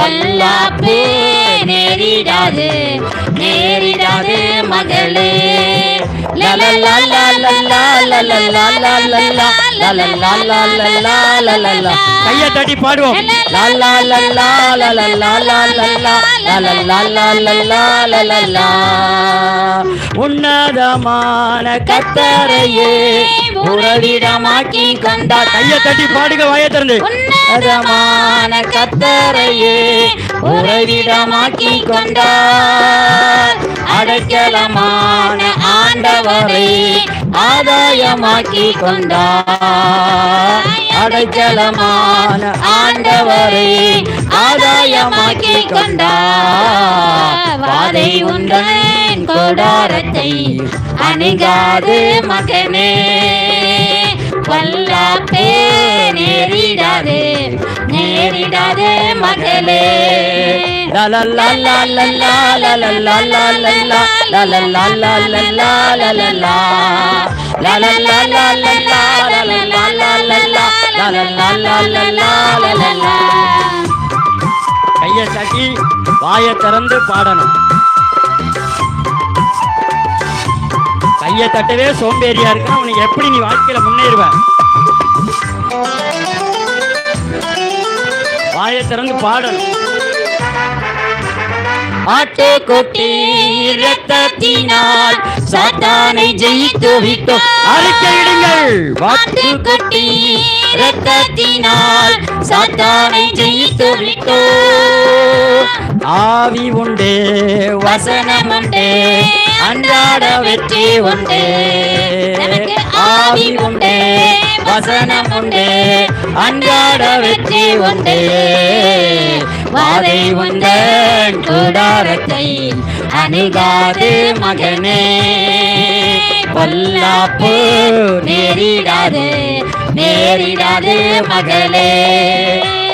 பொல்லாப்பு நேரிடாது நேரிடாது மகளே கைய தட்டி பாடுவோம் உன்னதமான கத்தரையே உறவிடமாக்கி கொண்டார் கையை தட்டி பாடுங்க வாயை திறந்து. உன்னதமான கத்தரையே உறவிடமாக்கி கொண்டார் அடைக்கலமான ஆண்டவரை ஆதாயமாக்கி கொண்டார் அடைக்கலமான ஆண்டவரை ஆதாயமாக்கி கொண்டார் வாதை மகன் கொடாரத்தை அணுகாது மகனே வல்லாப்பே நேரிடாதே நேரிடாதே மகளே கையை தட்டி வாயை திறந்து பாடணும் கையை தட்டவே சோம்பேறியா இருக்கு உனக்கு எப்படி நீ வாழ்க்கையில முன்னேறுவ? வாயை திறந்து பாடணும் ஆட்டுக்குட்டி இரத்தத்தினால் சாத்தானை ஜெயித்து விட்டோம். அறிக்கையிடுங்கள் ஆட்டுக்குட்டி இரத்தத்தினால் சாத்தானை ஜெயித்து விட்டோம். ஆவி உண்டே வசனம் உண்டு அன்றாட வெற்றி உண்டு. ஆவி உண்டு வசனம் உண்டு அன்றாட வெற்றி உண்டு. வாதை உந்தன் கூடாரத்தை அணுகாது மகனே. பொல்லாப்பு நேரிடாது நேரிடாது மகளே.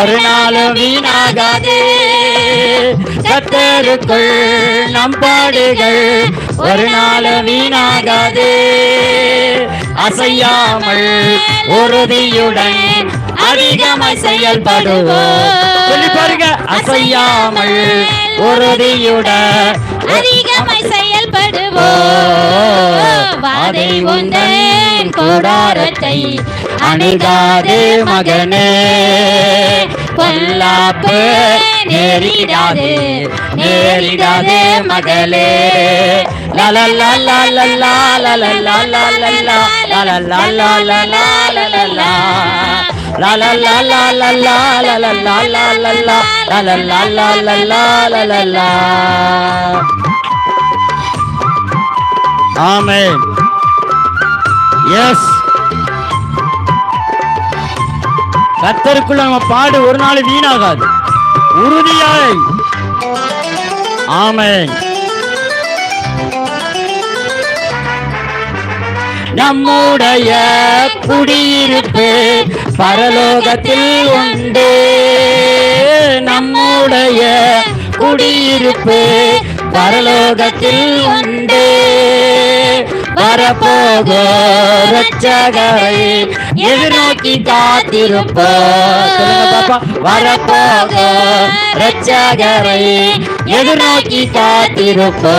ஒரு நாளும் வீணாகாது. கத்தருக்குள் நம் பாடுகள் ஒரு நாளும் வீணாகாது. அசையாமல் உறுதியுடன் அதிகமாய் செயல்படுவோம். பாருங்க அசையாமல் உறுதியுடன் அதிகமாய் செயல்படுவோம். வாதை உந்தன் கூடாரத்தை அணுகாது மகனே. பொல்லாப்பு நேரிடாது நேரிடாது மகளே ஆமே எஸ் கத்தருக்குள்ள நம்ம பாடு ஒரு நாள் வீணாகாது. உறுதியாய். ஆமை நம்முடைய குடியிருப்பு பரலோகத்தில் உண்டு. நம்முடைய குடியிருப்பு பரலோகத்தில் உண்டு. வரப்போகோ ரட்சகரை எதிர்நோக்கி பாப்பா. வரப்போகோ ரட்சகரை எதிர்நோக்கி காத்திருப்போம்.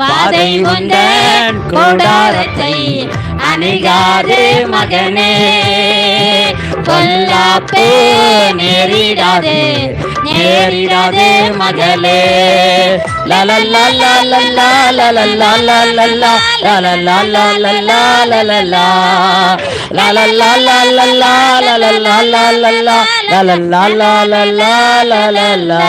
வாதை உந்தன் கூடாரத்தை அணுகாது மகனே. பொல்லாப்பே நேரிடாதே நேரிடாதே மகளே லலல்லா லலலா லலலா லலலா லலலா லலலா லலலா லலலா லலலா லலலா லலலா லலலா லலலா லலலா